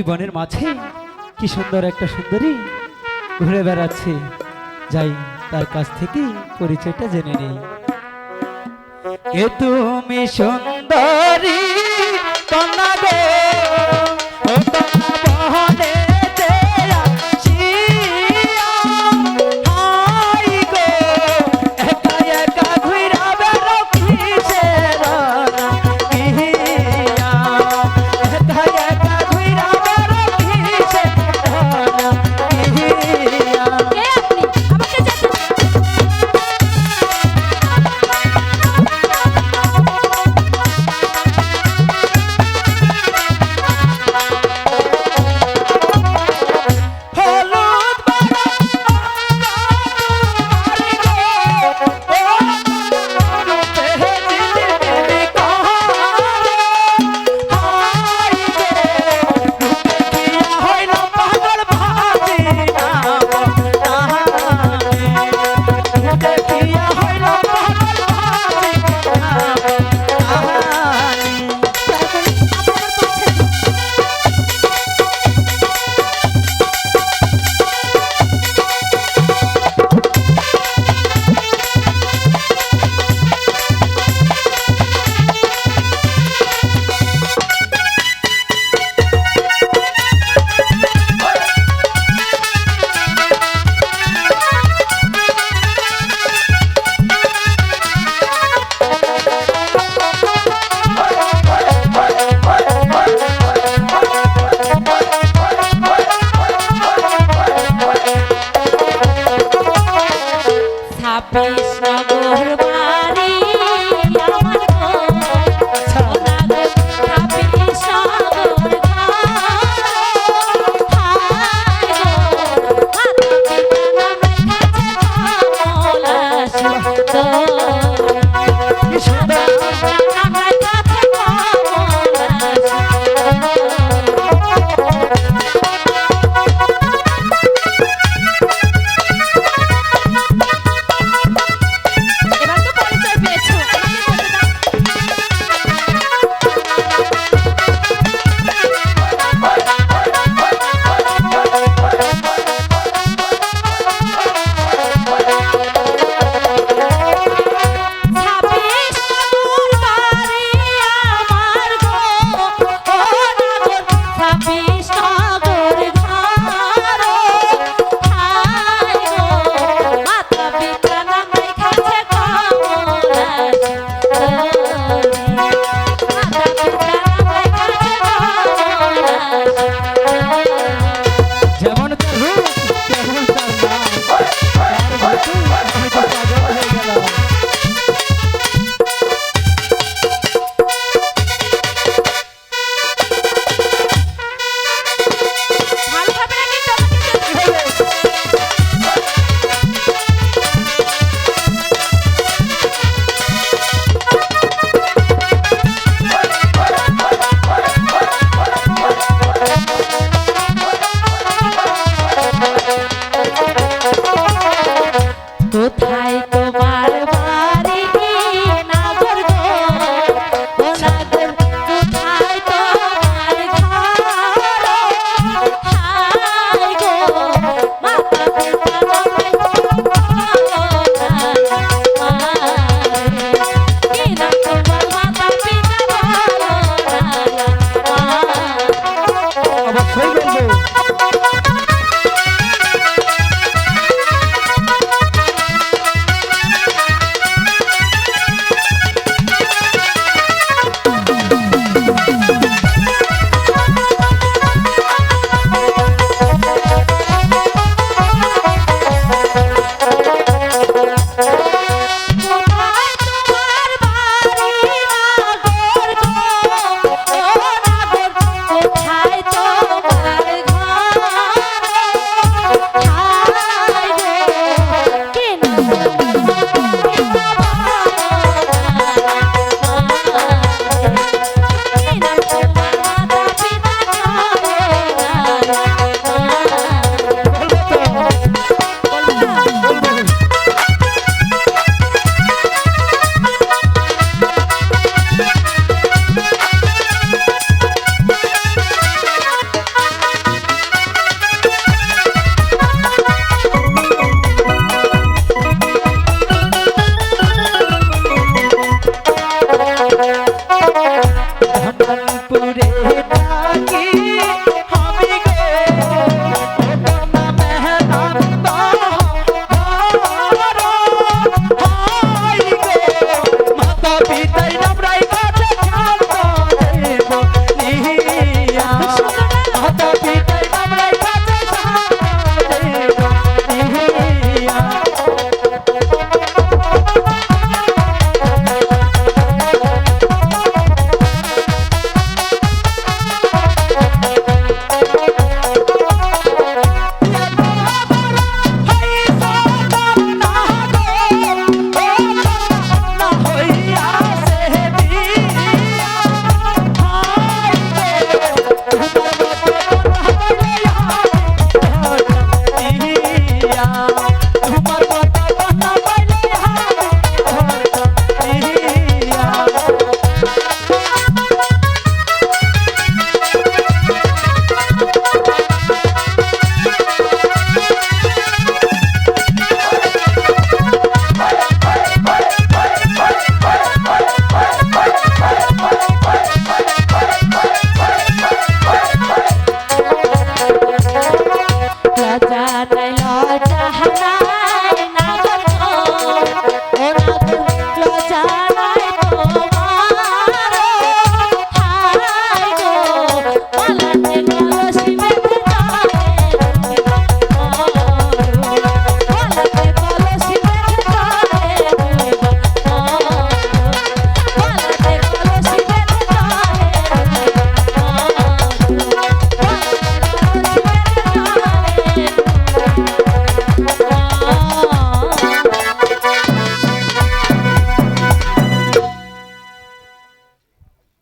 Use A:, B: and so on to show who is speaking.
A: ওই বনের মাঝে কি সুন্দর একটা সুন্দরী ঘুরে বেড়াচ্ছে। যাই, তার কাছ থেকে পরিচয়টা জেনে নেই। তুমি সুন্দরী, কন্যা happy. That's.